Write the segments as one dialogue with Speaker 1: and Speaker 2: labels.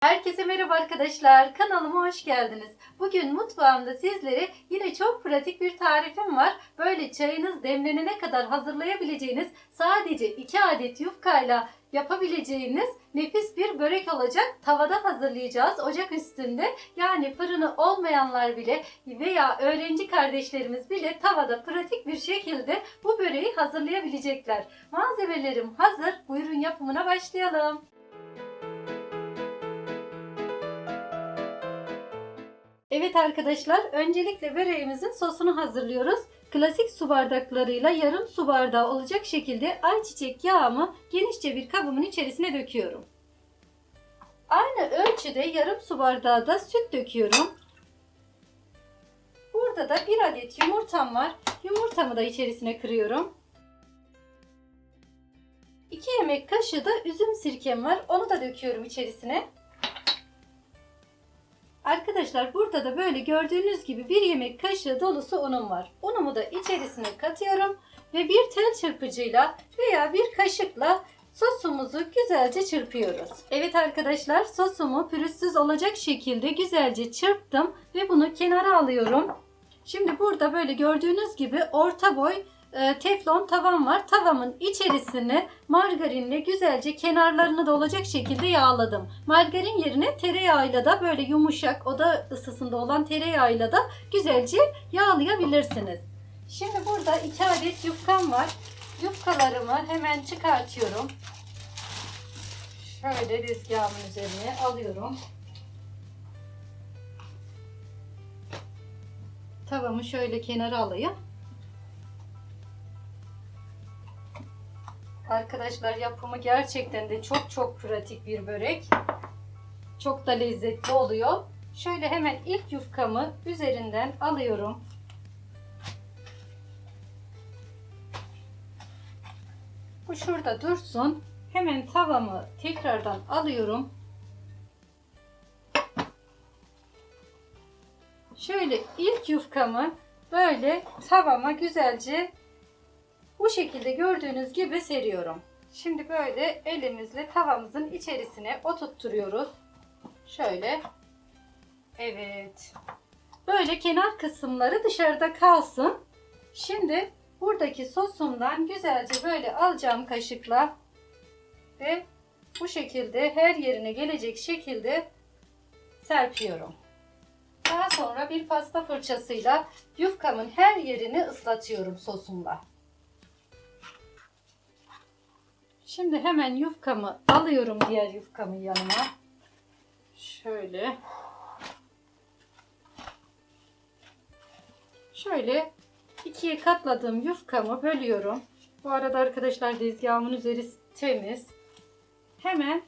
Speaker 1: Herkese merhaba arkadaşlar. Kanalıma hoş geldiniz. Bugün mutfağımda sizlere yine çok pratik bir tarifim var. Böyle çayınız demlenene kadar hazırlayabileceğiniz sadece 2 adet yufkayla yapabileceğiniz nefis bir börek olacak. Tavada hazırlayacağız ocak üstünde. Yani fırını olmayanlar bile veya öğrenci kardeşlerimiz bile tavada pratik bir şekilde bu böreği hazırlayabilecekler. Malzemelerim hazır. Buyurun yapımına başlayalım. Evet arkadaşlar, öncelikle böreğimizin sosunu hazırlıyoruz. Klasik su bardaklarıyla yarım su bardağı olacak şekilde ayçiçek yağımı genişçe bir kabımın içerisine döküyorum. Aynı ölçüde yarım su bardağı da süt döküyorum. Burada da bir adet yumurtam var. Yumurtamı da içerisine kırıyorum. 2 yemek kaşığı da üzüm sirkem var. Onu da döküyorum içerisine. Arkadaşlar burada da böyle gördüğünüz gibi bir yemek kaşığı dolusu unum var. Unumu da içerisine katıyorum ve bir tel çırpıcıyla veya bir kaşıkla sosumuzu güzelce çırpıyoruz. Evet arkadaşlar sosumu pürüzsüz olacak şekilde güzelce çırptım ve bunu kenara alıyorum. Şimdi burada böyle gördüğünüz gibi orta boy e, teflon tavam var. Tavamın içerisine margarinle güzelce kenarlarını da olacak şekilde yağladım. Margarin yerine tereyağıyla da böyle yumuşak oda ısısında olan tereyağıyla da güzelce yağlayabilirsiniz. Şimdi burada 2 adet yufkam var. Yufkalarımı hemen çıkartıyorum. Şöyle tezgahımın üzerine alıyorum. Tavamı şöyle kenara alayım. Arkadaşlar yapımı gerçekten de çok çok pratik bir börek. Çok da lezzetli oluyor. Şöyle hemen ilk yufkamı üzerinden alıyorum. Bu şurada dursun. Hemen tavamı tekrardan alıyorum. Şöyle ilk yufkamı böyle tavama güzelce bu şekilde gördüğünüz gibi seriyorum. Şimdi böyle elimizle tavamızın içerisine oturtturuyoruz. Şöyle. Evet. Böyle kenar kısımları dışarıda kalsın. Şimdi buradaki sosumdan güzelce böyle alacağım kaşıkla ve bu şekilde her yerine gelecek şekilde serpiyorum. Daha sonra bir pasta fırçasıyla yufkamın her yerini ıslatıyorum sosumla. Şimdi hemen yufkamı alıyorum diğer yufkamın yanına. Şöyle. Şöyle ikiye katladığım yufkamı bölüyorum. Bu arada arkadaşlar tezgahımın üzeri temiz. Hemen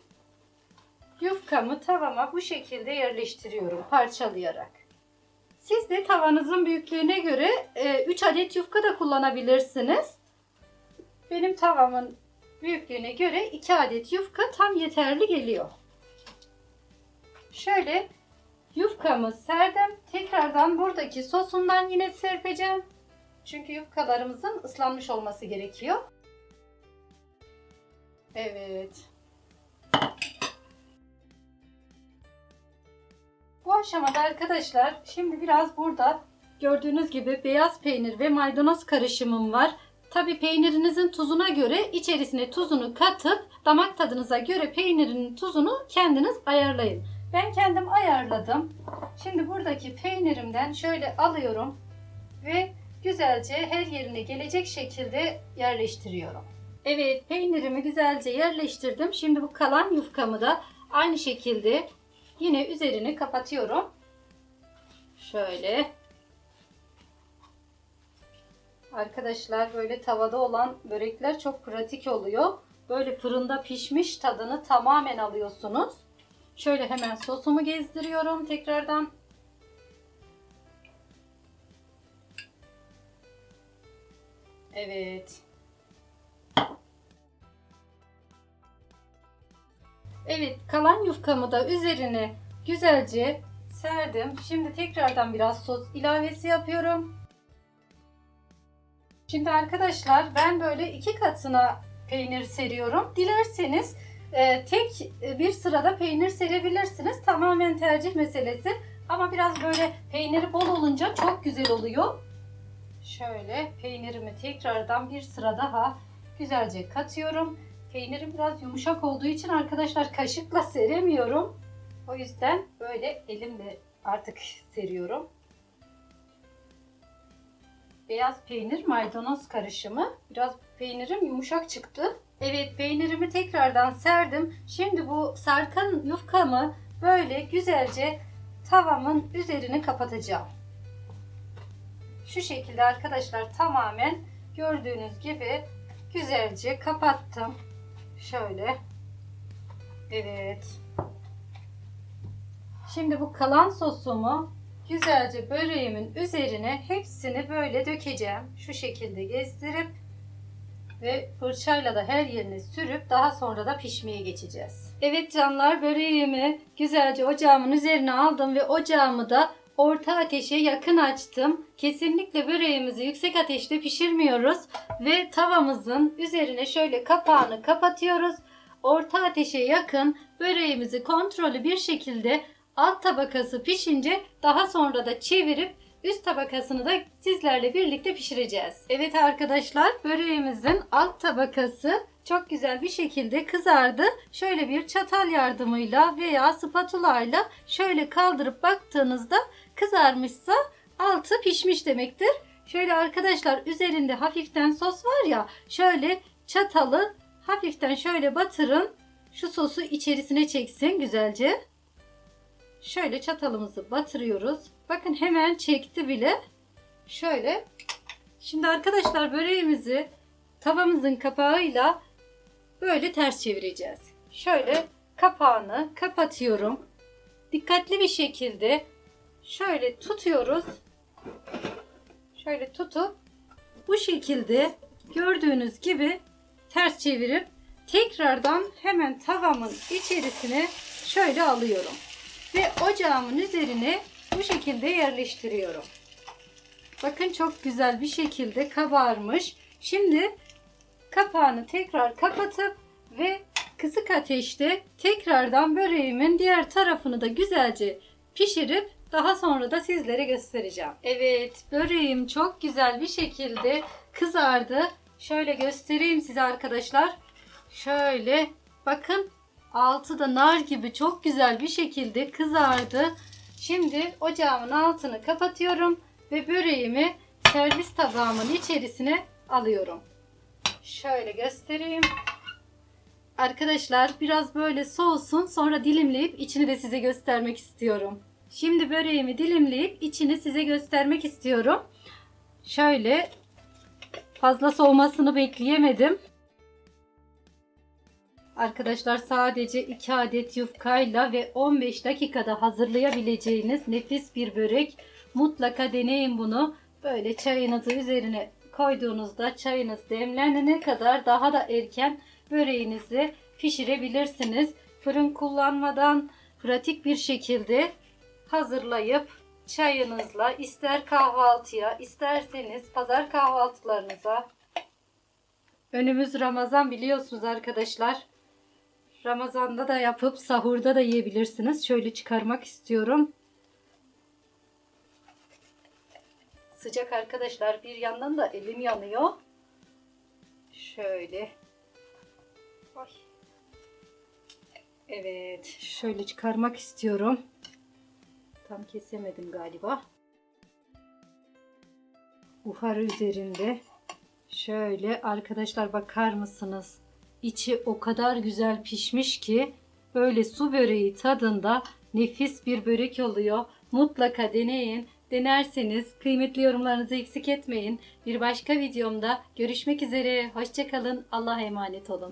Speaker 1: yufkamı tavama bu şekilde yerleştiriyorum parçalayarak. Siz de tavanızın büyüklüğüne göre 3 adet yufka da kullanabilirsiniz. Benim tavamın büyüklüğüne göre 2 adet yufka tam yeterli geliyor. Şöyle yufkamı serdim. Tekrardan buradaki sosundan yine serpeceğim. Çünkü yufkalarımızın ıslanmış olması gerekiyor. Evet. Bu aşamada arkadaşlar şimdi biraz burada gördüğünüz gibi beyaz peynir ve maydanoz karışımım var. Tabi peynirinizin tuzuna göre içerisine tuzunu katıp damak tadınıza göre peynirinin tuzunu kendiniz ayarlayın. Ben kendim ayarladım. Şimdi buradaki peynirimden şöyle alıyorum ve güzelce her yerine gelecek şekilde yerleştiriyorum. Evet peynirimi güzelce yerleştirdim. Şimdi bu kalan yufkamı da aynı şekilde yine üzerini kapatıyorum. Şöyle Arkadaşlar böyle tavada olan börekler çok pratik oluyor. Böyle fırında pişmiş tadını tamamen alıyorsunuz. Şöyle hemen sosumu gezdiriyorum tekrardan. Evet. Evet kalan yufkamı da üzerine güzelce serdim. Şimdi tekrardan biraz sos ilavesi yapıyorum. Şimdi arkadaşlar ben böyle iki katına peynir seriyorum. Dilerseniz e, tek bir sırada peynir serebilirsiniz. Tamamen tercih meselesi. Ama biraz böyle peyniri bol olunca çok güzel oluyor. Şöyle peynirimi tekrardan bir sıra daha güzelce katıyorum. Peynirim biraz yumuşak olduğu için arkadaşlar kaşıkla seremiyorum. O yüzden böyle elimle artık seriyorum. Beyaz peynir maydanoz karışımı. Biraz peynirim yumuşak çıktı. Evet peynirimi tekrardan serdim. Şimdi bu sarkan yufkamı böyle güzelce tavamın üzerini kapatacağım. Şu şekilde arkadaşlar tamamen gördüğünüz gibi güzelce kapattım. Şöyle. Evet. Şimdi bu kalan sosumu güzelce böreğimin üzerine hepsini böyle dökeceğim. Şu şekilde gezdirip ve fırçayla da her yerine sürüp daha sonra da pişmeye geçeceğiz. Evet canlar böreğimi güzelce ocağımın üzerine aldım ve ocağımı da orta ateşe yakın açtım. Kesinlikle böreğimizi yüksek ateşte pişirmiyoruz ve tavamızın üzerine şöyle kapağını kapatıyoruz. Orta ateşe yakın böreğimizi kontrollü bir şekilde alt tabakası pişince daha sonra da çevirip üst tabakasını da sizlerle birlikte pişireceğiz. Evet arkadaşlar böreğimizin alt tabakası çok güzel bir şekilde kızardı. Şöyle bir çatal yardımıyla veya spatula ile şöyle kaldırıp baktığınızda kızarmışsa altı pişmiş demektir. Şöyle arkadaşlar üzerinde hafiften sos var ya şöyle çatalı hafiften şöyle batırın. Şu sosu içerisine çeksin güzelce. Şöyle çatalımızı batırıyoruz. Bakın hemen çekti bile. Şöyle. Şimdi arkadaşlar böreğimizi tavamızın kapağıyla böyle ters çevireceğiz. Şöyle kapağını kapatıyorum. Dikkatli bir şekilde şöyle tutuyoruz. Şöyle tutup bu şekilde gördüğünüz gibi ters çevirip tekrardan hemen tavamın içerisine şöyle alıyorum ve ocağımın üzerine bu şekilde yerleştiriyorum. Bakın çok güzel bir şekilde kabarmış. Şimdi kapağını tekrar kapatıp ve kısık ateşte tekrardan böreğimin diğer tarafını da güzelce pişirip daha sonra da sizlere göstereceğim. Evet, böreğim çok güzel bir şekilde kızardı. Şöyle göstereyim size arkadaşlar. Şöyle bakın altı da nar gibi çok güzel bir şekilde kızardı. Şimdi ocağımın altını kapatıyorum ve böreğimi servis tabağımın içerisine alıyorum. Şöyle göstereyim. Arkadaşlar biraz böyle soğusun sonra dilimleyip içini de size göstermek istiyorum. Şimdi böreğimi dilimleyip içini size göstermek istiyorum. Şöyle fazla soğumasını bekleyemedim. Arkadaşlar sadece 2 adet yufkayla ve 15 dakikada hazırlayabileceğiniz nefis bir börek. Mutlaka deneyin bunu. Böyle çayınızı üzerine koyduğunuzda çayınız demlenene kadar daha da erken böreğinizi pişirebilirsiniz. Fırın kullanmadan pratik bir şekilde hazırlayıp çayınızla ister kahvaltıya isterseniz pazar kahvaltılarınıza Önümüz Ramazan biliyorsunuz arkadaşlar. Ramazan'da da yapıp sahurda da yiyebilirsiniz. Şöyle çıkarmak istiyorum. Sıcak arkadaşlar. Bir yandan da elim yanıyor. Şöyle. Evet. Şöyle çıkarmak istiyorum. Tam kesemedim galiba. Buhar üzerinde. Şöyle arkadaşlar bakar mısınız? İçi o kadar güzel pişmiş ki böyle su böreği tadında nefis bir börek oluyor. Mutlaka deneyin. Denerseniz kıymetli yorumlarınızı eksik etmeyin. Bir başka videomda görüşmek üzere. Hoşçakalın. Allah'a emanet olun.